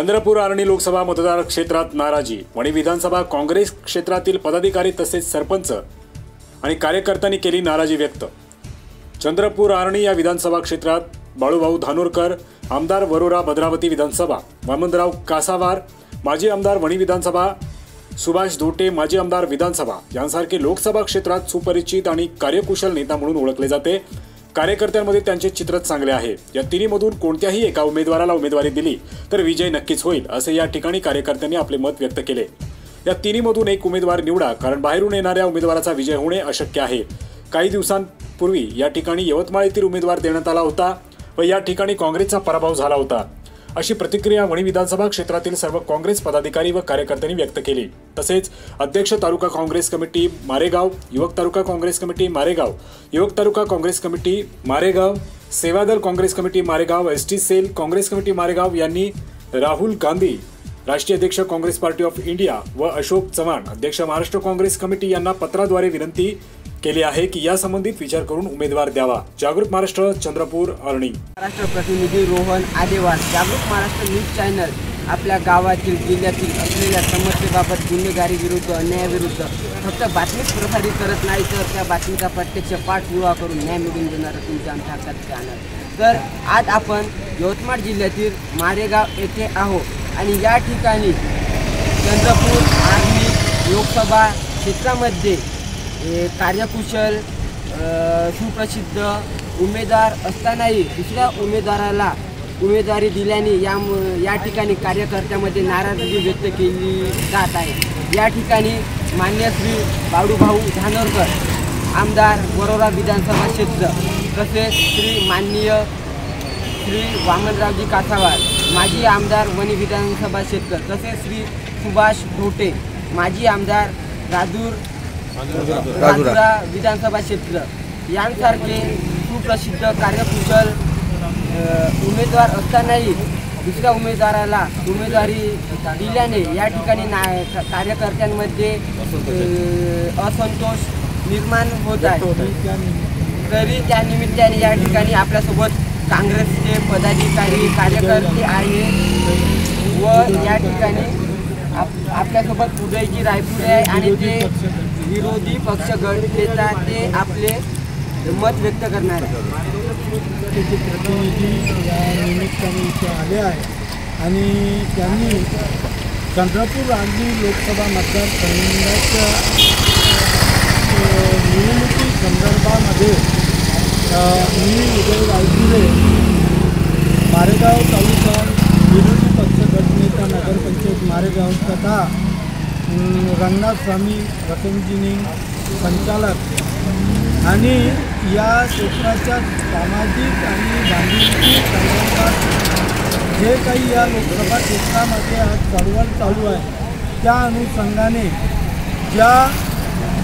चंद्रपूर आर्णी लोकसभा मतदार क्षेत्रात नाराजी वणी विधानसभा काँग्रेस क्षेत्रातील पदाधिकारी तसेच सरपंच आणि कार्यकर्त्यांनी केली नाराजी व्यक्त. चंद्रपूर आर्णी या विधानसभा क्षेत्रात बाळूभाऊ धानोरकर आमदार वरोरा भद्रावती विधानसभा वामनराव कासावार माजी आमदार वणी विधानसभा सुभाष धोटे माजी आमदार विधानसभा यांसारखे लोकसभा क्षेत्रात सुपरिचित आणि कार्यकुशल नेता म्हणून ओळखले जाते. कार्यकर्त्यांमध्ये त्यांचे चित्र चांगले आहे. या तिन्हीमधून कोणत्याही एका उमेदवाराला उमेदवारी दिली तर विजय नक्कीच होईल असे या ठिकाणी कार्यकर्त्यांनी आपले मत व्यक्त केले. या तिन्हीमधून एक उमेदवार निवडा कारण बाहेरून येणाऱ्या उमेदवाराचा विजय होणे अशक्य आहे. काही दिवसांपूर्वी या ठिकाणी यवतमाळ येथील उमेदवार देण्यात आला होता व या ठिकाणी काँग्रेसचा पराभव झाला होता. अशी प्रतिक्रिया वणी विधानसभा क्षेत्रातील सर्व काँग्रेस पदाधिकारी व कार्यकर्त्यांनी व्यक्त केली. तसेच अध्यक्ष तालुका काँग्रेस कमिटी मारेगाव युवक तालुका काँग्रेस कमिटी मारेगाव युवक तालुका Congress committee Maregaon Sevadal Congress committee Maregaon S T cell Congress committee Maregaon यांनी राहुल गांधी राष्ट्रीय अध्यक्ष काँग्रेस पार्टी ऑफ इंडिया व अशोक चव्हाण अध्यक्ष महाराष्ट्र काँग्रेस कमिटी यांना पत्राद्वारे विनंती केली आहे की या संबंधित विचार करून उमेदवार द्यावा. जागृत महाराष्ट्र चंद्रपूर अरणी. महाराष्ट्र प्रतिनिधी रोहन आदेवार जागरूक महाराष्ट्र न्यूज चॅनल आपल्या गावातील जिल्ह्यातील असलेल्या समस्येबाबत गुन्हेगारी विरुद्ध अन्यायाविरुद्ध फक्त बातमीच प्रसारित करत नाही तर त्या बातमीचा प्रत्यक्ष पाठपुरावा करून न्याय मिळवून देणारं तुमच्या आमच्या हक्कात चॅनल. तर आज आपण यवतमाळ जिल्ह्यातील मारेगाव येथे आहोत आणि या ठिकाणी चंद्रपूर आर्मी लोकसभा क्षेत्रामध्ये कार्यकुशल सुप्रसिद्ध उमेदवार असतानाही दुसऱ्या उमेदवाराला उमेदवारी दिल्याने या या ठिकाणी कार्यकर्त्यामध्ये नाराजगी व्यक्त केली जात आहे. या ठिकाणी मान्य श्री बाळूभाऊ धानोरकर आमदार वरोरा विधानसभा क्षेत्र तसेच श्री माननीय श्री वामनरावजी कासावार माजी आमदार वणी विधानसभा क्षेत्र तसेच श्री सुभाष ढोटे माजी आमदार राजूर राजुरा विधानसभा क्षेत्र. यांसारखे सुप्रसिद्ध कार्यकुशल उमेदवार असतानाही दुसऱ्या उमेदवाराला उमेदवारी दिल्याने या ठिकाणी ना कार्यकर्त्यांमध्ये असंतोष निर्माण होत आहे. तरी त्या निमित्ताने या ठिकाणी आपल्यासोबत काँग्रेसचे पदाधिकारी कार्यकर्ते आहेत व या ठिकाणी आप आपल्यासोबत उदयजी रायपुरे आहे आणि ते विरोधी पक्ष गट देतात ते आपले मत व्यक्त करणार आहे प्रतिनिधी या निमित्ताने इथे आले आहे आणि त्यांनी चंद्रपूर आर्मी लोकसभा मतदारसंघाच्या निवडणुकी संदर्भामध्ये मी उदय रायपुरे मारेगाव तालुका विरोधी पक्ष गटनेता नगरपंचायत मारेगाव तथा रंगनाथ स्वामी रतनजीनी संचालक. आणि या क्षेत्राच्या सामाजिक आणि बांधिलकी संदर्भात जे काही या लोकसभा क्षेत्रामध्ये आज चळवळ चालू आहे त्या अनुषंगाने ज्या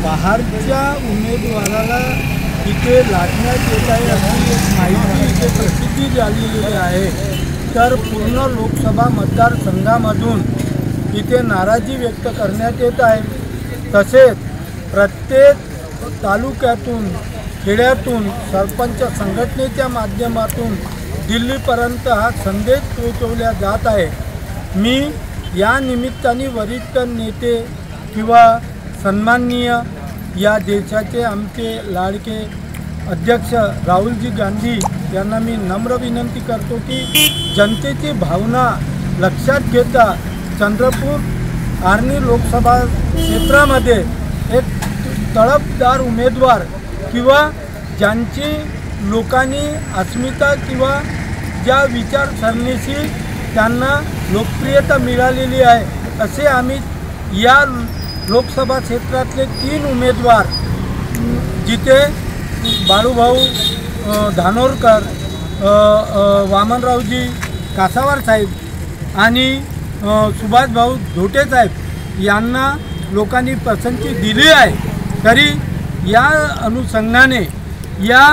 बाहेरच्या उमेदवाराला इथे लागण्यात येत आहे अशी एक माहिती इथे प्रसिद्धी झालेली आहे तर पूर्ण लोकसभा मतदारसंघामधून इथे नाराजी व्यक्त करण्यात येत आहे. तसेच प्रत्येक तालुक्यातून खेड्यातून सरपंच संघटनेच्या माध्यमातून दिल्लीपर्यंत हा संदेश पोचवल्या जात आहे. मी या निमित्ताने वरिष्ठ नेते किंवा सन्माननीय या देशाचे आमचे लाडके अध्यक्ष राहुलजी गांधी यांना मी नम्र विनंती करतो की जनतेची भावना लक्षात घेता चंद्रपूर आर्णी लोकसभा क्षेत्रामध्ये एक तळपदार उमेदवार किंवा ज्यांची लोकांनी अस्मिता किंवा ज्या विचारसरणीशी त्यांना लोकप्रियता मिळालेली आहे असे आम्ही या लोकसभा क्षेत्रातले तीन उमेदवार जिथे बाळूभाऊ धानोरकर वामनरावजी कासावार साहेब आणि सुभाषभाऊ धोटे साहेब यांना लोकांनी पसंती दिली आहे. तरी या अनुषंगाने या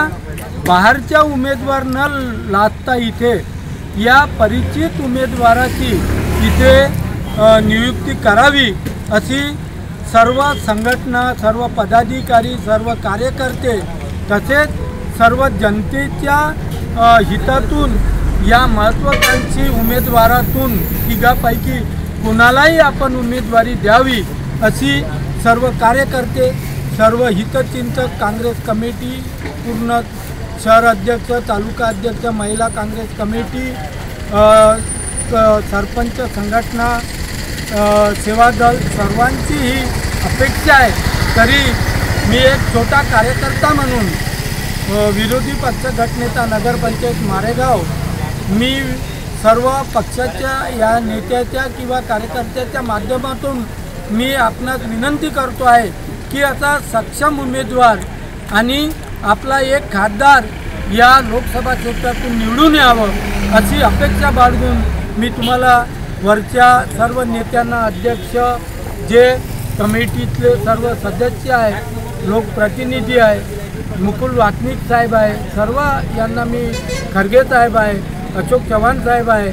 बाहेरच्या उमेदवार न लादता इथे या परिचित उमेदवाराची इथे नियुक्ती करावी अशी सर्व संघटना सर्व पदाधिकारी सर्व कार्यकर्ते तसेच सर्व जनतेच्या हितातून या महत्त्वाकांक्षी उमेदवारातून तिघापैकी कुणालाही आपण उमेदवारी द्यावी अशी सर्व कार्यकर्ते सर्व हितचिंतक काँग्रेस कमिटी पूर्ण शहर अध्यक्ष तालुका अध्यक्ष महिला काँग्रेस कमिटी सरपंच संघटना सेवा दल सर्वांची ही अपेक्षा आहे. तरी मी एक छोटा कार्यकर्ता म्हणून विरोधी पक्ष गटनेता नगरपंचायत मारेगाव मी सर्व पक्षाच्या या नेत्याच्या किंवा कार्यकर्त्याच्या माध्यमातून मी आपणास विनंती करतो आहे की आता सक्षम उमेदवार आणि आपला एक खासदार या लोकसभा क्षेत्रातून निवडून यावं अशी अपेक्षा बाळगून मी तुम्हाला वरच्या सर्व नेत्यांना अध्यक्ष जे कमिटीतले सर्व सदस्य आहे लोकप्रतिनिधी आहे मुकुल वासनिक साहेब आहे सर्व यांना मी खरगे साहेब आहे अशोक चव्हाण साहेब आहे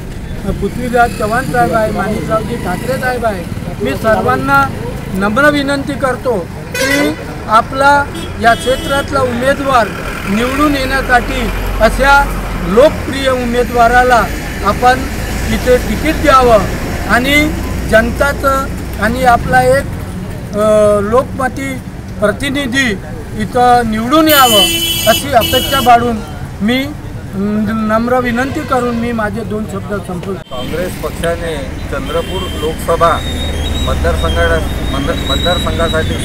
पृथ्वीराज चव्हाण साहेब आहे माणिकरावजी ठाकरे साहेब आहे. मी सर्वांना नम्र विनंती करतो की आपला या क्षेत्रातला उमेदवार निवडून येण्यासाठी अशा लोकप्रिय उमेदवाराला आपण इथे तिकीट द्यावं आणि जनताचं आणि आपला एक लोकमती प्रतिनिधी इथं निवडून यावं अशी अपेक्षा बाळून मी नम्र विनंती करून मी माझे दोन शब्द संपवतो. काँग्रेस पक्षाने चंद्रपूर लोकसभा मतदारसंघा मतदारसंघासाठी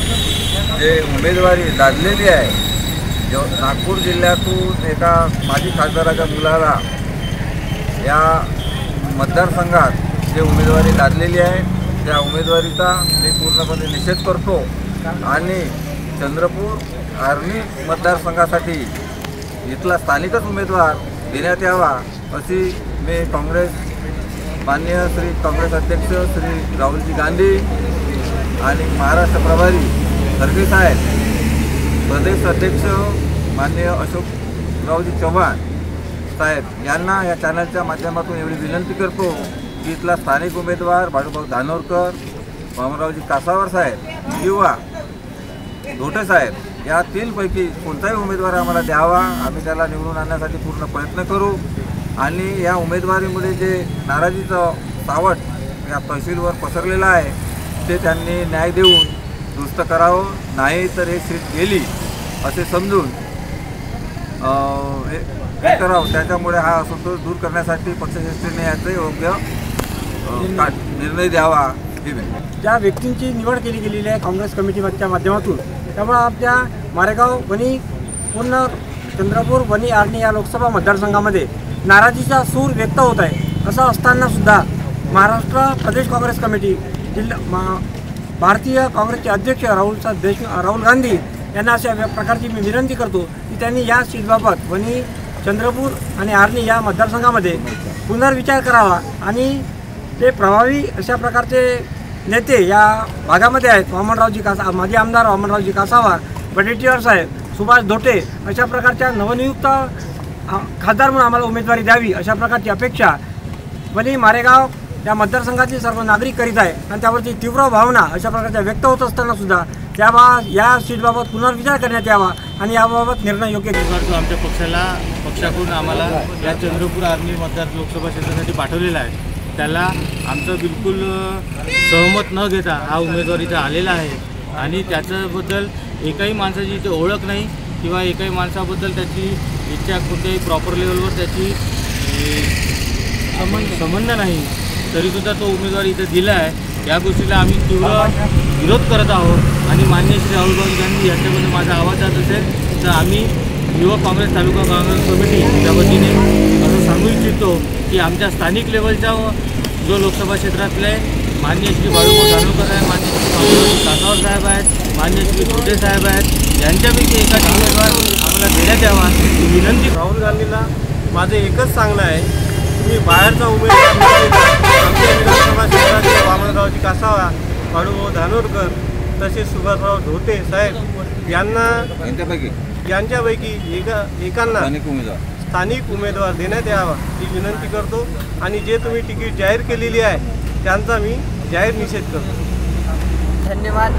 जे उमेदवारी लादलेली आहे नागपूर जिल्ह्यातून एका माजी खासदाराच्या मुलाला या मतदारसंघात जे उमेदवारी लादलेली आहे त्या उमेदवारीचा मी पूर्णपणे निषेध करतो. आणि चंद्रपूर आर्मी मतदारसंघासाठी इथला स्थानिकच उमेदवार देण्यात यावा अशी मी काँग्रेस माननीय श्री काँग्रेस अध्यक्ष श्री राहुलजी गांधी आणि महाराष्ट्र प्रभारी खरगे साहेब प्रदेश अध्यक्ष माननीय अशोकरावजी चव्हाण साहेब यांना या चॅनलच्या माध्यमातून एवढी विनंती करतो की इथला स्थानिक उमेदवार बाळूभाऊ धानोरकर भामरावजी कासावर साहेब किंवा धोटे साहेब या तीनपैकी कोणताही उमेदवार आम्हाला द्यावा. आम्ही त्याला निवडून आणण्यासाठी पूर्ण प्रयत्न करू. आणि या उमेदवारीमुळे जे नाराजीचं सावट या तहसीलवर पसरलेलं आहे ते त्यांनी न्याय देऊन दुरुस्त करावं. नाही तर हे सीट गेली असे समजून हे हे करावं. त्याच्यामुळे हा असंतोष दूर करण्यासाठी पक्षश्रेष्ठीने याचं योग्य का- निर्णय द्यावा ज्या व्यक्तींची निवड केली गेलेली आहे काँग्रेस कमिटीच्या माध्यमातून त्यामुळे आपल्या मारेगाव वणी पूर्ण चंद्रपूर वणी आर्णी या लोकसभा मतदारसंघामध्ये नाराजीचा सूर व्यक्त होत आहे. असं असताना सुद्धा महाराष्ट्र प्रदेश काँग्रेस कमिटी जिल्हा मा- भारतीय काँग्रेसचे अध्यक्ष राहुलचा देश राहुल गांधी यांना अशा प्रकारची मी विनंती करतो की त्यांनी या सीटबाबत वणी चंद्रपूर आणि आर्णी या मतदारसंघामध्ये पुनर्विचार करावा आणि ते प्रभावी अशा प्रकारचे नेते या भागामध्ये आहेत. वामनरावजी कासा माजी आमदार वामनरावजी कासावार वडेट्टीवार साहेब सुभाष धोटे अशा प्रकारच्या नवनियुक्त खासदार म्हणून आम्हाला उमेदवारी द्यावी अशा प्रकारची अपेक्षा वली मारेगाव या मतदारसंघातील सर्व नागरिक करीत आहे. आणि त्यावरती तीव्र भावना अशा प्रकारच्या व्यक्त होत असताना सुद्धा त्याबा या सीटबाबत पुनर्विचार करण्यात यावा आणि याबाबत निर्णय योग्य घेतला आमच्या पक्षाला. पक्षाकडून आम्हाला या चंद्रपूर आर्मी मतदार लोकसभा क्षेत्रासाठी पाठवलेला आहे. त्याला आमचं बिलकुल सहमत न घेता हा उमेदवारीचा आलेला आहे. आणि त्याच्याबद्दल एकाही माणसाची इथे ओळख नाही किंवा एकाही माणसाबद्दल त्याची इच्छा कुठेही प्रॉपर लेवलवर त्याची संबंध संबंध नाही. तरीसुद्धा तो उमेदवार इथं दिला आहे या गोष्टीला आम्ही तीव्र विरोध करत आहोत. आणि मान्य श्री राहुल गांधी यांच्यामध्ये माझा आवाज जात असेल तर आम्ही युवक काँग्रेस तालुका काँग्रेस कमिटी या वतीने असं सांगू इच्छितो की आमच्या स्थानिक लेवलच्या जो लोकसभा क्षेत्रातले मान्य श्री बाळूभाऊ धानोकर आहे मान्य श्री कासावर साहेब आहेत मान्य श्री खुटे साहेब आहेत यांच्यापैकी एखादी उमेदवार आम्हाला देण्यात यावा विनंती राहुल गांधींना माझं एकच सांगणं आहे तुम्ही बाहेरचा उमेदवार. आमच्या विधानसभा क्षेत्राचे वामनरावजी कासावा बाळूभाऊ धानोरकर तसेच सुभाषराव धोटे साहेब यांना यांच्यापैकी यांच्यापैकी एका एकांना स्थानिक उमेदवार देण्यात यावा ही विनंती करतो. आणि जे तुम्ही तिकीट जाहीर केलेली आहे त्यांचा मी जाहीर निषेध करतो. धन्यवाद.